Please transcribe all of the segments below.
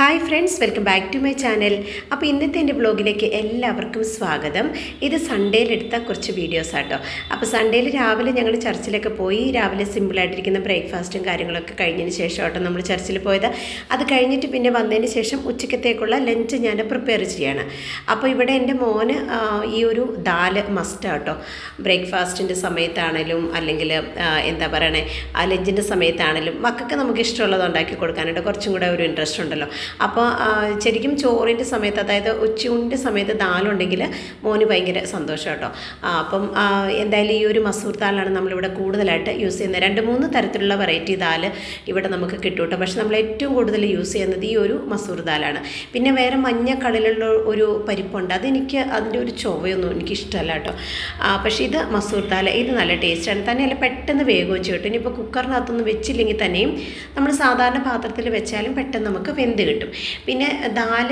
Hi friends welcome back to my channel അപ്പോൾ ഇന്നത്തെ എന്റെ ബ്ലോഗിലേക്ക് എല്ലാവർക്കും സ്വാഗതം. ഇത് സൺഡേയിലെടുത്ത കുറച്ച് വീഡിയോസ് ആട്ടോ. അപ്പോൾ സൺഡേയിൽ രാവിലെ ഞങ്ങൾ ചർച്ചിലൊക്കെ പോയി രാവിലെ സിമ്പിളായിട്ടിരിക്കുന്ന ബ്രേക്ക്ഫാസ്റ്റും കാര്യങ്ങളൊക്കെ കഴിഞ്ഞതിന് ശേഷം ആട്ടോ നമ്മൾ ചർച്ചിൽ പോയത്. അത് കഴിഞ്ഞിട്ട് പിന്നെ വന്നതിന് ശേഷം ഉച്ചക്കത്തേക്കുള്ള ലഞ്ച് ഞാൻ പ്രിപ്പയർ ചെയ്യാണ്. അപ്പോൾ ഇവിടെ എന്റെ മോന് ഈ ഒരു ദാൽ മസ്റ്റ് ആട്ടോ. ബ്രേക്ക്ഫാസ്റ്റിന്റെ സമയത്താണെങ്കിലും അല്ലെങ്കിൽ എന്താ പറയണേ ആ ലഞ്ചിന്റെ സമയത്താണെങ്കിലും മക്കൾക്ക് നമുക്ക് ഇഷ്ടമുള്ളത് ഉണ്ടാക്കി കൊടുക്കാനായിട്ട് കുറച്ചും കൂടെ ഒരു ഇൻട്രസ്റ്റ് ഉണ്ടല്ലോ. അപ്പോൾ ശരിക്കും ചോറിന്റെ സമയത്ത് അതായത് ഉച്ചയൂണിന്റെ സമയത്ത് ദാലുണ്ടെങ്കിൽ മോന് ഭയങ്കര സന്തോഷം കേട്ടോ. അപ്പം എന്തായാലും ഈ ഒരു മസൂർ ദാലാണ് നമ്മളിവിടെ കൂടുതലായിട്ട് യൂസ് ചെയ്യുന്നത്. രണ്ട് മൂന്ന് തരത്തിലുള്ള വെറൈറ്റി ദാൽ ഇവിടെ നമുക്ക് കിട്ടും കേട്ടോ. പക്ഷെ നമ്മൾ ഏറ്റവും കൂടുതൽ യൂസ് ചെയ്യുന്നത് ഈ ഒരു മസൂർ ദാലാണ്. പിന്നെ വേറെ മഞ്ഞ കളറിലുള്ള ഒരു പരിപ്പുണ്ട്. അതെനിക്ക് അതിന്റെ ഒരു ചൊവ്വയൊന്നും എനിക്ക് ഇഷ്ടമല്ല കേട്ടോ പക്ഷേ ഇത് മസൂർ ദാൽ ഇത് നല്ല ടേസ്റ്റാണ്. തന്നെയല്ല പെട്ടെന്ന് വേഗവും ചെയ്യും കേട്ടോ. ഇനിയിപ്പോൾ കുക്കറിനകത്തൊന്നും വെച്ചില്ലെങ്കിൽ തന്നെയും നമ്മൾ സാധാരണ പാത്രത്തിൽ വെച്ചാലും പെട്ടെന്ന് നമുക്ക് വെന്ത് കിട്ടും. പിന്നെ ദാൽ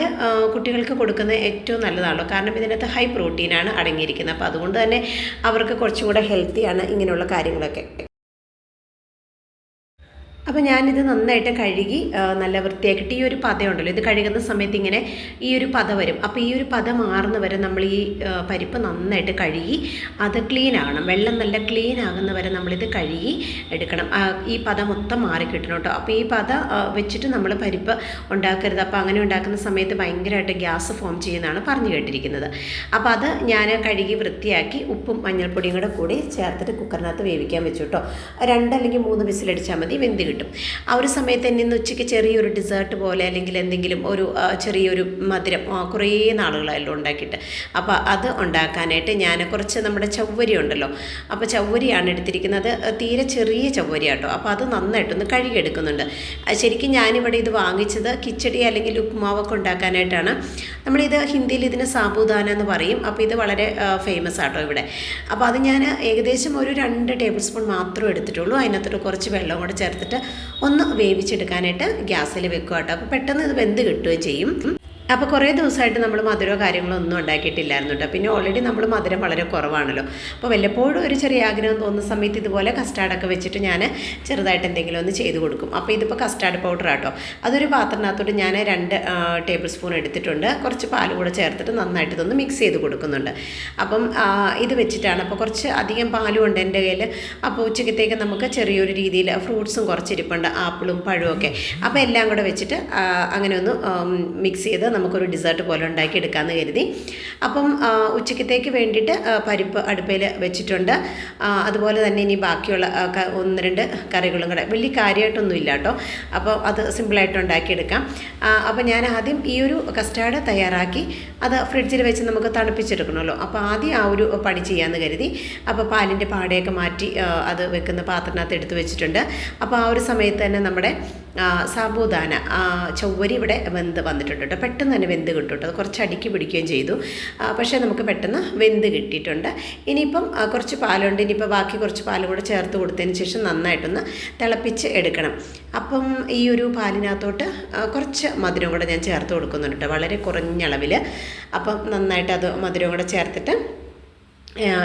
കുട്ടികൾക്ക് കൊടുക്കുന്നത് ഏറ്റവും നല്ലതാണല്ലോ. കാരണം ഇതിനകത്ത് ഹൈ പ്രോട്ടീനാണ് അടങ്ങിയിരിക്കുന്നത്. അപ്പോൾ അതുകൊണ്ട് തന്നെ അവർക്ക് കുറച്ചും കൂടെ ഹെൽത്തിയാണ് ഇങ്ങനെയുള്ള കാര്യങ്ങളൊക്കെ. അപ്പോൾ ഞാനിത് നന്നായിട്ട് കഴുകി നല്ല വൃത്തിയാക്കിയിട്ട് ഈ ഒരു പതയുണ്ടല്ലോ ഇത് കഴുകുന്ന സമയത്ത് ഇങ്ങനെ ഈ ഒരു പത വരും. അപ്പോൾ ഈ ഒരു പത മാറുന്ന വരെ നമ്മൾ ഈ പരിപ്പ് നന്നായിട്ട് കഴുകി അത് ക്ലീൻ ആകണം വെള്ളം നല്ല ക്ലീൻ ആകുന്ന വരെ നമ്മളിത് കഴുകി എടുക്കണം. ഈ പത മൊത്തം മാറി കിട്ടണം കേട്ടോ. അപ്പോൾ ഈ പത വെച്ചിട്ട് നമ്മൾ പരിപ്പ് ഉണ്ടാക്കരുത്. അപ്പോൾ അങ്ങനെ ഉണ്ടാക്കുന്ന സമയത്ത് ഭയങ്കരമായിട്ട് ഗ്യാസ് ഫോം ചെയ്യുന്നതാണ് പറഞ്ഞു കേട്ടിരിക്കുന്നത്. അപ്പോൾ അത് ഞാൻ കഴുകി വൃത്തിയാക്കി ഉപ്പും മഞ്ഞൾപ്പൊടിയും കൂടെ കൂടി ചേർത്തിട്ട് കുക്കറിനകത്ത് വേവിക്കാൻ വെച്ചു കേട്ടോ. രണ്ട് അല്ലെങ്കിൽ മൂന്ന് വിസിലടിച്ചാൽ മതി വെന്തി കിട്ടും. ആ ഒരു സമയത്ത് തന്നെ ഇന്ന് ഉച്ചയ്ക്ക് ചെറിയൊരു ഡിസേർട്ട് പോലെ അല്ലെങ്കിൽ എന്തെങ്കിലും ഒരു ചെറിയൊരു മധുരം കുറേ നാളുകളായാലും ഉണ്ടാക്കിയിട്ട്. അപ്പോൾ അത് ഉണ്ടാക്കാനായിട്ട് ഞാൻ കുറച്ച് നമ്മുടെ ചവ്വരി ഉണ്ടല്ലോ. അപ്പോൾ ചവ്വരിയാണ് എടുത്തിരിക്കുന്നത്. തീരെ ചെറിയ ചവ്വരി കേട്ടോ അപ്പോൾ അത് നന്നായിട്ടൊന്ന് കഴുകിയെടുക്കുന്നുണ്ട്. ശരിക്കും ഞാനിവിടെ ഇത് വാങ്ങിച്ചത് കിച്ചടി അല്ലെങ്കിൽ ഉപ്പുമാവൊക്കെ ഉണ്ടാക്കാനായിട്ടാണ്. നമ്മളിത് ഹിന്ദിയിൽ ഇതിന് സാബുദാന എന്ന് പറയും. അപ്പോൾ ഇത് വളരെ ഫേമസ് ആട്ടോ ഇവിടെ. അപ്പോൾ അത് ഞാൻ ഏകദേശം ഒരു രണ്ട് ടേബിൾ സ്പൂൺ മാത്രം എടുത്തിട്ടുള്ളൂ. അതിനകത്തോട്ട് കുറച്ച് വെള്ളം കൂടെ ചേർത്തിട്ട് ഒന്ന് വേവിച്ചെടുക്കാനായിട്ട് ഗ്യാസിൽ വെക്കുക കേട്ടോ. അപ്പോൾ പെട്ടെന്ന് ഇത് വെന്ത് കിട്ടുകയും ചെയ്യും. അപ്പോൾ കുറേ ദിവസമായിട്ട് നമ്മൾ മധുരമോ കാര്യങ്ങളോ ഒന്നും ഉണ്ടാക്കിയിട്ടില്ലായിരുന്നു കേട്ടോ പിന്നെ ഓൾറെഡി നമ്മൾ മധുരം വളരെ കുറവാണല്ലോ. അപ്പോൾ വല്ലപ്പോഴും ഒരു ചെറിയ ആഗ്രഹം തോന്നുന്ന സമയത്ത് ഇതുപോലെ കസ്റ്റാർഡൊക്കെ വെച്ചിട്ട് ഞാൻ ചെറുതായിട്ട് എന്തെങ്കിലും ഒന്ന് ചെയ്ത് കൊടുക്കും. അപ്പോൾ ഇതിപ്പോൾ കസ്റ്റാർഡ് പൗഡർ ആട്ടോ. അതൊരു പാത്രത്തിനകത്തോട്ട് ഞാൻ രണ്ട് ടേബിൾ സ്പൂൺ എടുത്തിട്ടുണ്ട്. കുറച്ച് പാൽ കൂടെ ചേർത്തിട്ട് നന്നായിട്ട് ഇതൊന്ന് മിക്സ് ചെയ്ത് കൊടുക്കുന്നുണ്ട്. അപ്പം ഇത് വെച്ചിട്ടാണ്. അപ്പോൾ കുറച്ച് അധികം പാലും ഉണ്ട് എന്റെ കയ്യിൽ അപ്പോൾ ഉച്ചക്കത്തേക്ക് നമുക്ക് ചെറിയൊരു രീതിയിൽ ഫ്രൂട്ട്സും കുറച്ച് ഇരിപ്പുണ്ട്. ആപ്പിളും പഴവും ഒക്കെ. അപ്പോൾ എല്ലാം കൂടെ വെച്ചിട്ട് അങ്ങനെ ഒന്ന് മിക്സ് ചെയ്ത് നമുക്കൊരു ഡിസേർട്ട് പോലെ ഉണ്ടാക്കി എടുക്കാമെന്ന് കരുതി. അപ്പം ഉച്ചക്കത്തേക്ക് വേണ്ടിയിട്ട് പരിപ്പ് അടുപ്പയിൽ വെച്ചിട്ടുണ്ട്. അതുപോലെ തന്നെ ഇനി ബാക്കിയുള്ള ഒന്ന് രണ്ട് കറികളും കൂടെ. വലിയ കാര്യമായിട്ടൊന്നും ഇല്ല കേട്ടോ അപ്പോൾ അത് സിമ്പിളായിട്ട് ഉണ്ടാക്കിയെടുക്കാം. അപ്പോൾ ഞാൻ ആദ്യം ഈ ഒരു കസ്റ്റാർഡ് തയ്യാറാക്കി അത് ഫ്രിഡ്ജിൽ വെച്ച് നമുക്ക് തണുപ്പിച്ചെടുക്കണമല്ലോ. അപ്പോൾ ആദ്യം ആ ഒരു പണി ചെയ്യാമെന്ന് കരുതി. അപ്പോൾ പാലിന്റെ പാടയൊക്കെ മാറ്റി അത് വെക്കുന്ന പാത്രത്തിനകത്ത് എടുത്ത് വെച്ചിട്ടുണ്ട്. അപ്പോൾ ആ ഒരു സമയത്ത് തന്നെ നമ്മുടെ സാബൂദാന ചൊവ്വരി ഇവിടെ വെന്ത് വന്നിട്ടുണ്ട് കേട്ടോ. പെട്ടെന്ന് തന്നെ വെന്ത് കിട്ടും കേട്ടോ. കുറച്ച് അടുക്കി പിടിക്കുകയും ചെയ്തു. പക്ഷേ നമുക്ക് പെട്ടെന്ന് വെന്ത് കിട്ടിയിട്ടുണ്ട്. ഇനിയിപ്പം കുറച്ച് പാലുണ്ട്. ഇനിയിപ്പോൾ ബാക്കി കുറച്ച് പാലും കൂടെ ചേർത്ത് കൊടുത്തതിന് ശേഷം നന്നായിട്ടൊന്ന് തിളപ്പിച്ച് എടുക്കണം. അപ്പം ഈ ഒരു പാലിനകത്തോട്ട് കുറച്ച് മധുരം കൂടെ ഞാൻ ചേർത്ത് കൊടുക്കുന്നുണ്ട് വളരെ കുറഞ്ഞ അളവിൽ അപ്പം നന്നായിട്ട് അത് മധുരം കൂടെ ചേർത്തിട്ട്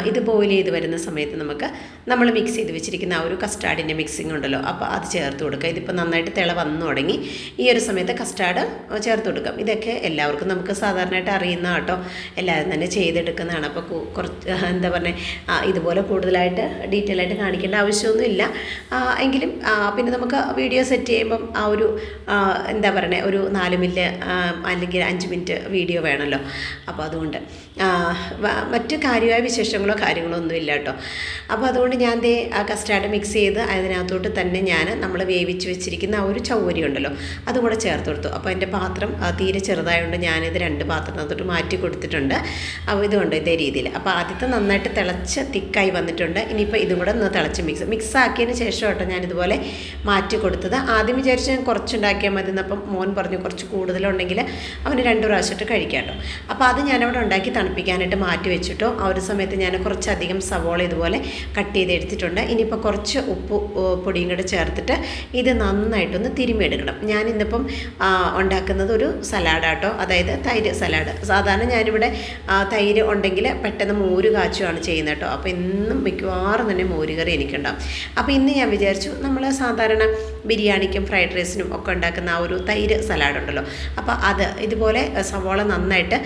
ഇത് ബോയിൽ ചെയ്ത് വരുന്ന സമയത്ത് നമുക്ക് നമ്മൾ മിക്സ് ചെയ്ത് വെച്ചിരിക്കുന്ന ആ ഒരു കസ്റ്റാർഡിന്റെ മിക്സിംഗ് ഉണ്ടല്ലോ അപ്പോൾ അത് ചേർത്ത് കൊടുക്കുക. ഇതിപ്പോൾ നന്നായിട്ട് തിള വന്നു തുടങ്ങി. ഈ ഒരു സമയത്ത് കസ്റ്റാർഡ് ചേർത്ത് കൊടുക്കാം. ഇതൊക്കെ എല്ലാവർക്കും നമുക്ക് സാധാരണയായിട്ട് അറിയുന്ന കേട്ടോ. എല്ലാവരും തന്നെ ചെയ്തെടുക്കുന്നതാണ്. അപ്പോൾ കുറച്ച് എന്താ പറയുക ഇതുപോലെ കൂടുതലായിട്ട് ഡീറ്റെയിൽ ആയിട്ട് കാണിക്കേണ്ട ആവശ്യമൊന്നുമില്ല. എങ്കിലും പിന്നെ നമുക്ക് വീഡിയോ സെറ്റ് ചെയ്യുമ്പം ആ ഒരു എന്താ പറയുക ഒരു നാല് മിനിറ്റ് അല്ലെങ്കിൽ അഞ്ച് മിനിറ്റ് വീഡിയോ വേണമല്ലോ അപ്പോൾ അതുകൊണ്ട് മറ്റ് കാര്യമായ വിശേഷങ്ങളോ കാര്യങ്ങളോ ഒന്നും ഇല്ല കേട്ടോ. അപ്പോൾ അതുകൊണ്ട് ഞാൻ ദേ ആ കസ്റ്റാർഡ് മിക്സ് ചെയ്ത് അതിനകത്തോട്ട് തന്നെ ഞാൻ നമ്മൾ വേവിച്ച് വെച്ചിരിക്കുന്ന ആ ഒരു ചൗവരി ഉണ്ടല്ലോ അതും കൂടെ ചേർത്ത് കൊടുത്തു. അപ്പോൾ എന്റെ പാത്രം തീരെ ചെറുതായതുകൊണ്ട് ഞാനിത് രണ്ട് പാത്രത്തിനകത്തോട്ട് മാറ്റി കൊടുത്തിട്ടുണ്ട്. അപ്പോൾ ഇതുകൊണ്ട് ഇതേ രീതിയിൽ അപ്പോൾ ആദ്യത്തെ നന്നായിട്ട് തിളച്ച് തിക്കായി വന്നിട്ടുണ്ട്. ഇനിയിപ്പോൾ ഇതും കൂടെ ഒന്ന് തിളച്ച് മിക്സ് മിക്സ് ആക്കിയതിന് ശേഷം കേട്ടോ ഞാനിതുപോലെ മാറ്റി കൊടുത്തത്. ആദ്യം വിചാരിച്ച് ഞാൻ കുറച്ചുണ്ടാക്കിയാൽ മതി എന്നപ്പം മോൻ പറഞ്ഞു കുറച്ച് കൂടുതലുണ്ടെങ്കിൽ അവന് രണ്ട് പ്രാവശ്യമായിട്ട് കഴിക്കാം കേട്ടോ. അപ്പോൾ അത് ഞാനവിടെ ഉണ്ടാക്കി തണുപ്പിക്കാനായിട്ട് മാറ്റി വെച്ചിട്ടോ. ആ ഒരു സമയത്ത് ഞാൻ കുറച്ചധികം സവോള ഇതുപോലെ കട്ട് ചെയ്തെടുത്തിട്ടുണ്ട്. ഇനിയിപ്പോൾ കുറച്ച് ഉപ്പ് പൊടിയും കൂടെ ചേർത്തിട്ട് ഇത് നന്നായിട്ടൊന്ന് തിരുമിയെടുക്കണം ഞാൻ ഇന്നിപ്പം ഉണ്ടാക്കുന്നത് ഒരു സലാഡാട്ടോ. അതായത് തൈര് സലാഡ്. സാധാരണ ഞാനിവിടെ തൈര് ഉണ്ടെങ്കിൽ പെട്ടെന്ന് മോര് കാച്ചുവാണ് ചെയ്യുന്നത് കേട്ടോ അപ്പോൾ ഇന്നും മിക്കവാറും തന്നെ മോരുകറി എനിക്കുണ്ടാവും. അപ്പോൾ ഇന്ന് ഞാൻ വിചാരിച്ചു നമ്മൾ സാധാരണ ബിരിയാണിക്കും ഫ്രൈഡ് റൈസിനും ഒക്കെ ഉണ്ടാക്കുന്ന ആ ഒരു തൈര് സലാഡ് ഉണ്ടല്ലോ. അപ്പോൾ അത് ഇതുപോലെ സവോള നന്നായിട്ട്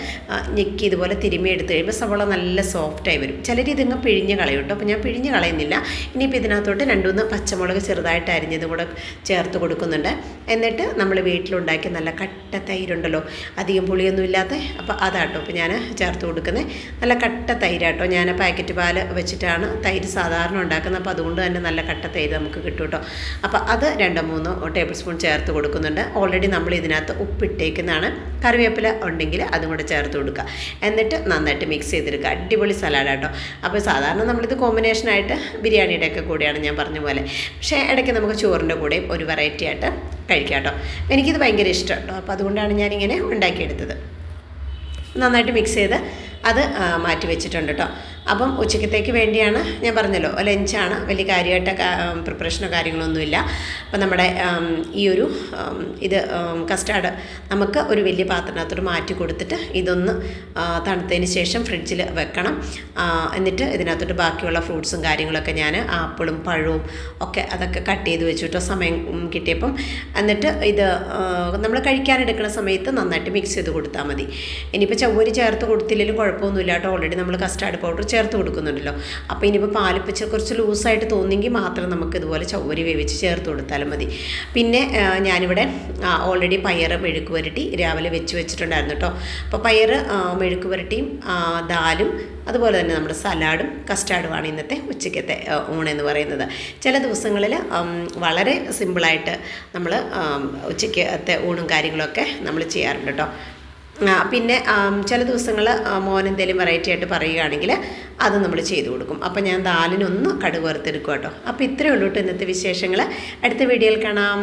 ഞെക്കി ഇതുപോലെ തിരുമ്മി എടുത്ത് കഴിയുമ്പോൾ സവോള നല്ല സോഫ്റ്റായി വരും. ചിലർ ഇതിങ്ങ് പിഴിഞ്ഞ് കളയും കേട്ടോ അപ്പോൾ ഞാൻ പിഴിഞ്ഞ് കളയുന്നില്ല. ഇനിയിപ്പോൾ ഇതിനകത്തോട്ട് രണ്ടുമൂന്ന് പച്ചമുളക് ചെറുതായിട്ട് അരിഞ്ഞതും കൂടെ ചേർത്ത് കൊടുക്കുന്നുണ്ട്. എന്നിട്ട് നമ്മൾ വീട്ടിലുണ്ടാക്കിയ നല്ല കട്ട തൈരുണ്ടല്ലോ അധികം പുളിയൊന്നും ഇല്ലാത്ത അപ്പോൾ അതാട്ടോ ഇപ്പോൾ ഞാൻ ചേർത്ത് കൊടുക്കുന്നത് നല്ല കട്ട തൈരാട്ടോ. ഞാൻ പാക്കറ്റ് പാൽ വെച്ചിട്ടാണ് തൈര് സാധാരണ ഉണ്ടാക്കുന്നത്. അപ്പോൾ അതുകൊണ്ട് തന്നെ നല്ല കട്ട തൈര് നമുക്ക് കിട്ടും കേട്ടോ അപ്പോൾ അത് രണ്ടോ മൂന്നോ ടേബിൾ സ്പൂൺ ചേർത്ത് കൊടുക്കുന്നുണ്ട്. ഓൾറെഡി നമ്മൾ ഇതിനകത്ത് ഉപ്പിട്ടേക്കുന്നതാണ്. കറിവേപ്പില ഉണ്ടെങ്കിൽ അതും കൂടെ ചേർത്ത് കൊടുക്കുക. എന്നിട്ട് നന്നായിട്ട് മിക്സ് ചെയ്തെടുക്കുക. അടിപൊളി സലാഡാട്ടോ അപ്പോൾ സാധാരണ നമ്മളിത് കോമ്പിനേഷനായിട്ട് ബിരിയാണിയുടെ ഒക്കെ കൂടെയാണ് ഞാൻ പറഞ്ഞ പോലെ. പക്ഷേ ഇടയ്ക്ക് നമുക്ക് ചോറിന്റെ കൂടെയും ഒരു വെറൈറ്റി ആയിട്ട് കഴിക്കാം കേട്ടോ. എനിക്കിത് ഭയങ്കര ഇഷ്ടം കേട്ടോ. അപ്പോൾ അതുകൊണ്ടാണ് ഞാനിങ്ങനെ ഉണ്ടാക്കിയെടുത്തത്. നന്നായിട്ട് മിക്സ് ചെയ്ത് അത് മാറ്റി വെച്ചിട്ടുണ്ട് കേട്ടോ. അപ്പം ഉച്ചക്കത്തേക്ക് വേണ്ടിയാണ് ഞാൻ പറഞ്ഞല്ലോ ലഞ്ചാണ് വലിയ കാര്യമായിട്ട് പ്രിപ്പറേഷനോ കാര്യങ്ങളൊന്നുമില്ല. അപ്പം നമ്മുടെ ഈ ഒരു ഇത് കസ്റ്റാർഡ് നമുക്ക് ഒരു വലിയ പാത്രത്തിനകത്തോട്ട് മാറ്റി കൊടുത്തിട്ട് ഇതൊന്ന് തണുത്തതിന് ശേഷം ഫ്രിഡ്ജിൽ വെക്കണം. എന്നിട്ട് ഇതിനകത്തോട്ട് ബാക്കിയുള്ള ഫ്രൂട്ട്സും കാര്യങ്ങളൊക്കെ ഞാൻ ആപ്പിളും പഴവും ഒക്കെ അതൊക്കെ കട്ട് ചെയ്ത് വെച്ചിട്ടോ സമയം കിട്ടിയപ്പം എന്നിട്ട് ഇത് നമ്മൾ കഴിക്കാനെടുക്കുന്ന സമയത്ത് നന്നായിട്ട് മിക്സ് ചെയ്ത് കൊടുത്താൽ മതി. ഇനിയിപ്പോൾ ചവ്വരി ചേർത്ത് കൊടുത്തില്ലെങ്കിലും കുഴപ്പമൊന്നുമില്ല കേട്ടോ. ഓൾറെഡി നമ്മൾ കസ്റ്റാർഡ് പൗഡർ ചേർത്ത് കൊടുക്കുന്നുണ്ടല്ലോ. അപ്പോൾ ഇനിയിപ്പോൾ പാലിപ്പിച്ച് കുറച്ച് ലൂസായിട്ട് തോന്നിയെങ്കിൽ മാത്രം നമുക്ക് ഇതുപോലെ ചവരി വേവിച്ച് ചേർത്ത് കൊടുത്താലും മതി. പിന്നെ ഞാനിവിടെ ഓൾറെഡി പയർ മെഴുക്ക് പുരട്ടി രാവിലെ വെച്ച് വെച്ചിട്ടുണ്ടായിരുന്നു കേട്ടോ അപ്പോൾ പയർ മെഴുക്ക് പുരട്ടിയും ദാലും അതുപോലെ തന്നെ നമ്മുടെ സലാഡും കസ്റ്റാർഡുമാണ് ഇന്നത്തെ ഉച്ചക്കത്തെ ആ, ഊണെന്ന് പറയുന്നത്. ചില ദിവസങ്ങളിൽ വളരെ സിമ്പിളായിട്ട് നമ്മൾ ഉച്ചക്കത്തെ ഊണും കാര്യങ്ങളൊക്കെ നമ്മൾ ചെയ്യാറുണ്ട് കേട്ടോ പിന്നെ ചില ദിവസങ്ങൾ മോൻ എന്തെങ്കിലും വെറൈറ്റി ആയിട്ട് പറയുകയാണെങ്കിൽ അത് നമ്മൾ ചെയ്തു കൊടുക്കും. അപ്പോൾ ഞാൻ ദാലിനൊന്ന് കടുക് വറുത്തെടുക്കും കേട്ടോ അപ്പോൾ ഇത്രയേ ഉള്ളൂ കേട്ടോ ഇന്നത്തെ വിശേഷങ്ങൾ അടുത്ത വീഡിയോയിൽ കാണാം.